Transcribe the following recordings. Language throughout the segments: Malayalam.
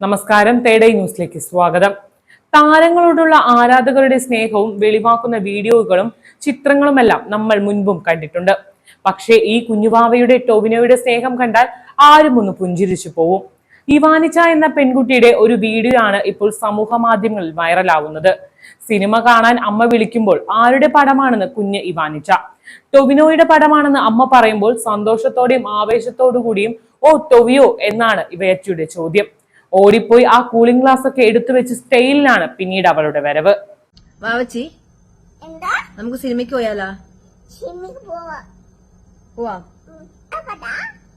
നമസ്കാരം. തേടൈ ന്യൂസിലേക്ക് സ്വാഗതം. താരങ്ങളോടുള്ള ആരാധകരുടെ സ്നേഹവും വെളിവാക്കുന്ന വീഡിയോകളും ചിത്രങ്ങളുമെല്ലാം നമ്മൾ മുൻപും കണ്ടിട്ടുണ്ട്. പക്ഷേ ഈ കുഞ്ഞുവാവയുടെ ടോവിനോയുടെ സ്നേഹം കണ്ടാൽ ആരും ഒന്ന് പുഞ്ചിരിച്ചു പോവും. ഇവാനിച്ച എന്ന പെൺകുട്ടിയുടെ ഒരു വീഡിയോ ആണ് ഇപ്പോൾ സമൂഹ മാധ്യമങ്ങളിൽ വൈറലാവുന്നത്. സിനിമ കാണാൻ അമ്മ വിളിക്കുമ്പോൾ ആരുടെ പടമാണെന്ന് കുഞ്ഞ് ഇവാനിച്ച. ടൊവിനോയുടെ പടമാണെന്ന് അമ്മ പറയുമ്പോൾ സന്തോഷത്തോടെയും ആവേശത്തോടു കൂടിയും ഓ ടൊവിയോ എന്നാണ് ഇവയച്ചിയുടെ ചോദ്യം. ഓടിപ്പോയി ആ കൂളിംഗ് ഗ്ലാസ് ഒക്കെ എടുത്തു വെച്ച് സ്റ്റൈലിലാണ് പിന്നീട് അവളുടെ വരവ്. വാവച്ചി എന്താ? നമുക്ക് സിനിമയ്ക്ക് പോയാലാ? പോവാ?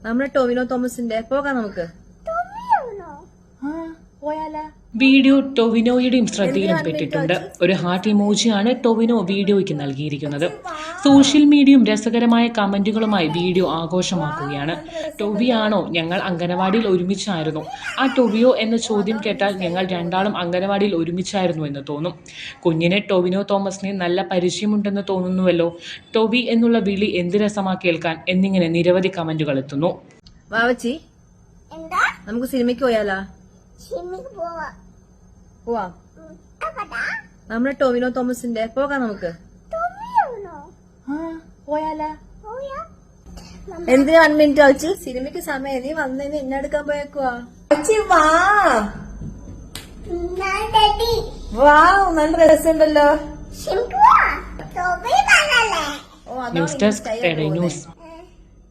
നമ്മുടെ ടോവിനോ തോമസിന്റെ പോകാം നമുക്ക്? ആ. വീഡിയോ ടൊവിനോയുടെയും ശ്രദ്ധയിലും പെട്ടിട്ടുണ്ട്. ഒരു ഹാർട്ട് ഇമോജിയാണ് ടൊവിനോ വീഡിയോയ്ക്ക് നൽകിയിരിക്കുന്നത്. സോഷ്യൽ മീഡിയയും രസകരമായ കമന്റുകളുമായി വീഡിയോ ആഘോഷമാക്കുകയാണ്. ടൊവിയാണോ? ഞങ്ങൾ അംഗനവാടിയിൽ ഒരുമിച്ചായിരുന്നു. ആ ടൊവിയോ എന്ന ചോദ്യം കേട്ടാൽ ഞങ്ങൾ രണ്ടാളും അംഗനവാടിയിൽ ഒരുമിച്ചായിരുന്നു എന്ന് തോന്നും. കുഞ്ഞിന് ടൊവിനോ തോമസിനെ നല്ല പരിചയമുണ്ടെന്ന് തോന്നുന്നുവല്ലോ. ടൊവി എന്നുള്ള വിളി എന്ത് രസമാ കേൾക്കാൻ എന്നിങ്ങനെ നിരവധി കമന്റുകൾ എത്തുന്നു. വാവച്ചി എന്താ? നമുക്ക് സിനിമയ്ക്ക് പോയാലാ? പോവാ? നമ്മുടെ ടോമിനോ തോമസിന്റെ. പോകാം നമുക്ക്. പോയാലാ. പോയാ? എന്തിനാ വൺ മിനിറ്റ് വാവച്ചി സിനിമയ്ക്ക് സമയം. നീ വന്നതിന് എന്നെ എടുക്കാൻ പോയേക്കുവാ. വാവച്ചി വാ. വാ നല്ല രസമുണ്ടല്ലോ. News desk. ന്യൂസ്